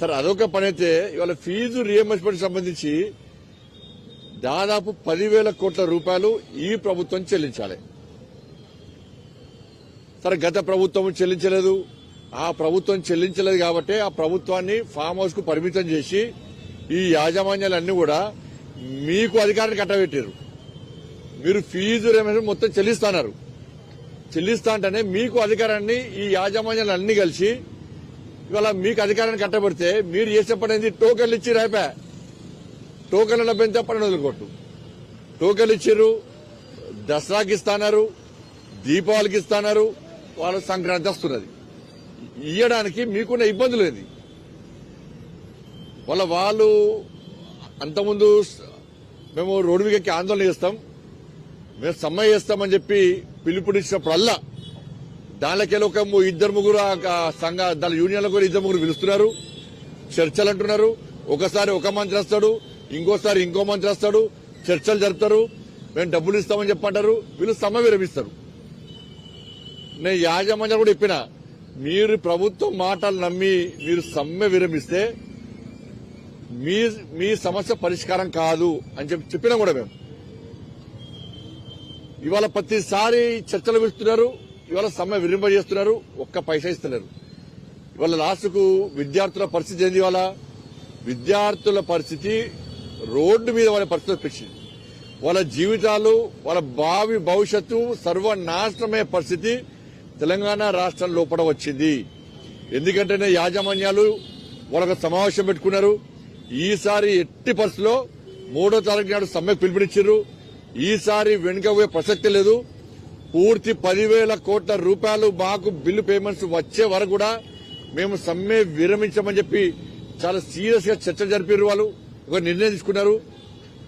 సరే అదొక పని అయితే ఇవాళ ఫీజు రియంబర్స్మెంట్ సంబంధించి దాదాపు పదివేల కోట్ల రూపాయలు ఈ ప్రభుత్వం చెల్లించాలి. సరే గత ప్రభుత్వం చెల్లించలేదు. ఆ ప్రభుత్వం చెల్లించలేదు కాబట్టి ఆ ప్రభుత్వాన్ని ఫామ్ హౌస్కు పరిమితం చేసి ఈ యాజమాన్యాలన్నీ కూడా మీకు అధికారాన్ని కట్టబెట్టారు మీరు ఫీజు రియంబర్స్మెంట్ మొత్తం చెల్లిస్తున్నారు. చెల్లిస్తా అంటేనే మీకు అధికారాన్ని ఈ యాజమాన్యాలన్నీ కలిసి ఇవాళ మీకు అధికారాన్ని కట్టబడితే మీరు చేసే పని ఏంది టోకెన్లు ఇచ్చి రేపే టోకెన్ల పెంచే పని వదులుకోట్టు టోకెన్లు ఇచ్చిర్రు దసరాకి ఇస్తానారు దీపావళికి ఇస్తానారు వాళ్ళ సంక్రాంతి వస్తున్నది. ఇయ్యడానికి మీకున్న ఇబ్బందులు ఏది? వాళ్ళ వాళ్ళు అంతకుముందు మేము రోడ్డు మీదకి ఆందోళన చేస్తాం మేము సమ్మె చేస్తామని చెప్పి పిలుపునిచ్చినప్పుడల్లా దానికెళ్ళి ఒక ము- ఇద్దరు ముగ్గురు సంఘ దాని యూనియన్లో కూడా ఇద్దరు ముగ్గురు పిలుస్తున్నారు. చర్చలు అంటున్నారు. ఒకసారి ఒక మంత్రి వస్తాడు ఇంకోసారి ఇంకో మంత్రి వస్తాడు చర్చలు జరుపుతారు. మేము డబ్బులు ఇస్తామని చెప్పంటారు. వీళ్ళు సమ్మె విరమిస్తారు నేను యాజమాన్యం కూడా చెప్పిన మీరు ప్రభుత్వం మాటలు నమ్మి మీరు సమ్మె విరమిస్తే మీ మీ సమస్య పరిష్కారం కాదు అని చెప్పి చెప్పినా కూడా మేము. ఇవాళ ప్రతిసారి చర్చలు పిలుస్తున్నారు. ఇవాళ సమ్మె విరింప చేస్తున్నారు ఒక్క పైసా ఇస్తలేరు. ఇవాళ లాస్ట్కు విద్యార్థుల పరిస్థితి ఏంది ఇవాళ? విద్యార్థుల పరిస్థితి రోడ్డు మీద వాళ్ళ పరిస్థితి వచ్చింది వాళ్ళ జీవితాలు వాళ్ళ భావి భవిష్యత్తు సర్వనాశనమయ్యే పరిస్థితి తెలంగాణ రాష్ట్రం లోపల వచ్చింది. ఎందుకంటేనే యాజమాన్యాలు వాళ్ళకు సమావేశం పెట్టుకున్నారు. ఈసారి ఎట్టి పరిస్థితిలో మూడో తారీఖు నాడు సమ్మెకు పిలుపునిచ్చారు ఈసారి వెనుకపోయే ప్రసక్తి లేదు. పూర్తి పదివేల కోట్ల రూపాయలు మాకు బిల్లు పేమెంట్స్ వచ్చే వరకు కూడా మేము సమ్మె విరమించమని చెప్పి చాలా సీరియస్గా చర్చ జరిపారు వాళ్ళు. ఒక నిర్ణయం తీసుకున్నారు.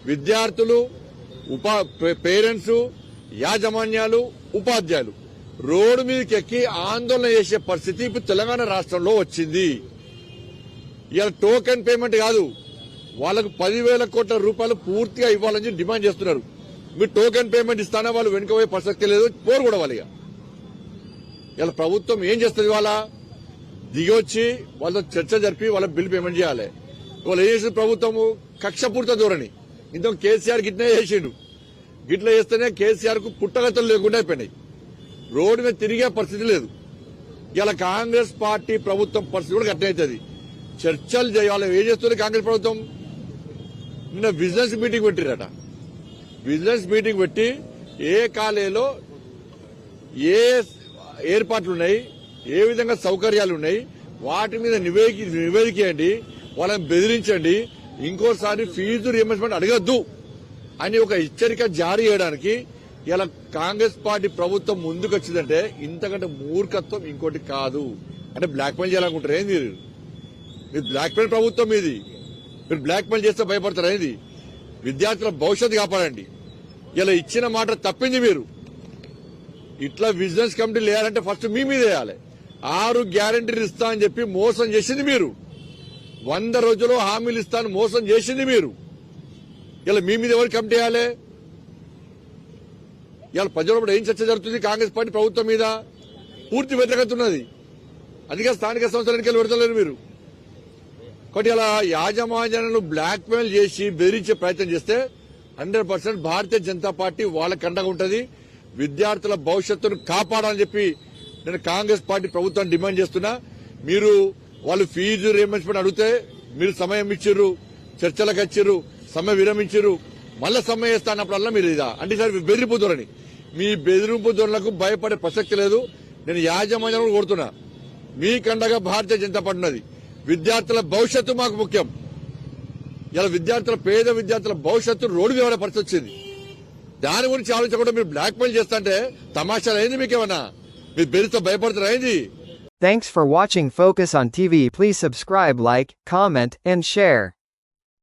విద్యార్థులు ఉపా పేరెంట్స్ యాజమాన్యాలు ఉపాధ్యాయులు రోడ్డు మీదకి ఎక్కి ఆందోళన చేసే పరిస్థితి ఇప్పుడు తెలంగాణ రాష్ట్రంలో వచ్చింది. ఇలా టోకెన్ పేమెంట్ కాదు. వాళ్ళకు పదివేల కోట్ల రూపాయలు పూర్తిగా ఇవ్వాలని డిమాండ్ చేస్తున్నారు. మీరు టోకెన్ పేమెంట్ ఇస్తానా వాళ్ళు వెనుకపోయే ప్రసక్తి లేదు పోరు కూడా వాళ్ళు ఇక. ఇలా ప్రభుత్వం ఏం చేస్తుంది వాళ్ళ దిగొచ్చి వాళ్ళతో చర్చ జరిపి వాళ్ళ బిల్ పేమెంట్ చేయాలి. వాళ్ళు ఏం చేసింది ప్రభుత్వము? కక్షపూర్త ధోరణి. ఇంత కేసీఆర్ గిట్నే చేసిండు. గిట్ల చేస్తేనే కేసీఆర్కు పుట్టగతలు లేకుండా అయిపోయినాయి. రోడ్డు మీద తిరిగే పరిస్థితి లేదు. ఇలా కాంగ్రెస్ పార్టీ ప్రభుత్వం పరిస్థితి కూడా గట్టవుతుంది చర్చలు చేయాలి. ఏం చేస్తుంది కాంగ్రెస్ ప్రభుత్వం? నిన్న బిజినెస్ మీటింగ్ పెట్టిరట బిజినెస్ మీటింగ్ పెట్టి ఏ కాలేలో ఏ ఏర్పాట్లు ఉన్నాయి ఏ విధంగా సౌకర్యాలు ఉన్నాయి వాటి మీద నివేది నివేదికేయండి వాళ్ళని బెదిరించండి ఇంకోసారి ఫీజు రియంబర్స్మెంట్ అడగద్దు అని ఒక హెచ్చరిక జారీ చేయడానికి ఇలా కాంగ్రెస్ పార్టీ ప్రభుత్వం ముందుకు వచ్చిందంటే ఇంతకంటే మూర్ఖత్వం ఇంకోటి కాదు. అంటే బ్లాక్మెయిల్ చేయాలనుకుంటారు ఏంది మీరు? మీరు బ్లాక్మెయిల్ ప్రభుత్వం ఇది మీరు బ్లాక్మెయిల్ చేస్తే భయపడతారు ఏంది? విద్యార్థుల భవిష్యత్తు కాపాడండి. ఇలా ఇచ్చిన మాట తప్పింది మీరు. ఇట్లా బిజినెస్ కమిటీ లేయాలంటే ఫస్ట్ మీ మీద వేయాలి. ఆరు గ్యారంటీలు ఇస్తా అని చెప్పి మోసం చేసింది మీరు. వంద రోజుల్లో హామీలు ఇస్తాను మోసం చేసింది మీరు. ఇలా మీ మీద ఎవరు కమిటీ వేయాలి? ఇలా ప్రజలు ఏం చర్చ జరుగుతుంది? కాంగ్రెస్ పార్టీ ప్రభుత్వం మీద పూర్తి వ్యతిరేకత అందుకే స్థానిక సంస్థల ఎన్నికలు పెడతలేరు మీరు. కాబట్టి ఇలా యాజమాన్యాలను బ్లాక్మెయిల్ చేసి బెదిరించే ప్రయత్నం చేస్తే hundred percent Bharatiya Janata Party వాళ్ళకి అండగా ఉంటుంది. విద్యార్థుల భవిష్యత్తును కాపాడాలని చెప్పి నేను కాంగ్రెస్ పార్టీ ప్రభుత్వాన్ని డిమాండ్ చేస్తున్నా. మీరు వాళ్ళు ఫీజు రియంబర్స్మెంట్ అడిగితే మీరు సమయం ఇచ్చిర్రు చర్చలకు వచ్చిర్రు సమ్మె విరమించిర్రు. మళ్ళీ సమ్మె చేస్తా అన్నప్పుడల్లా మీరు ఇదా? అంటే సార్ బెదిరింపు ధోరణి. మీ బెదిరింపు ధోరణులకు భయపడే ప్రసక్తి లేదు. నేను యాజమాన్యం కూడా కోరుతున్నా. మీకండగా భారతీయ జనతా పార్టీ ఉన్నది. విద్యార్థుల భవిష్యత్తు మాకు ముఖ్యం. ఇలా విద్యార్థుల పేద విద్యార్థుల భవిష్యత్తు రోడ్డు మీద పరిస్థితి వచ్చింది దాని గురించి ఆలోచించకుండా మీరు బ్లాక్ మెయిల్ చేస్తుంటే తమాషాలు అయింది మీకేమన్నా మీరు బెదిరితో భయపడుతున్నారు అయింది Thanks for watching Focus on TV. Please subscribe, like, comment, and share.